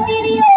para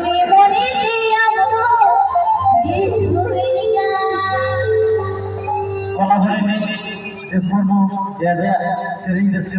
কলা বলে যে পূর্ব যে সেলিং ডেস্কে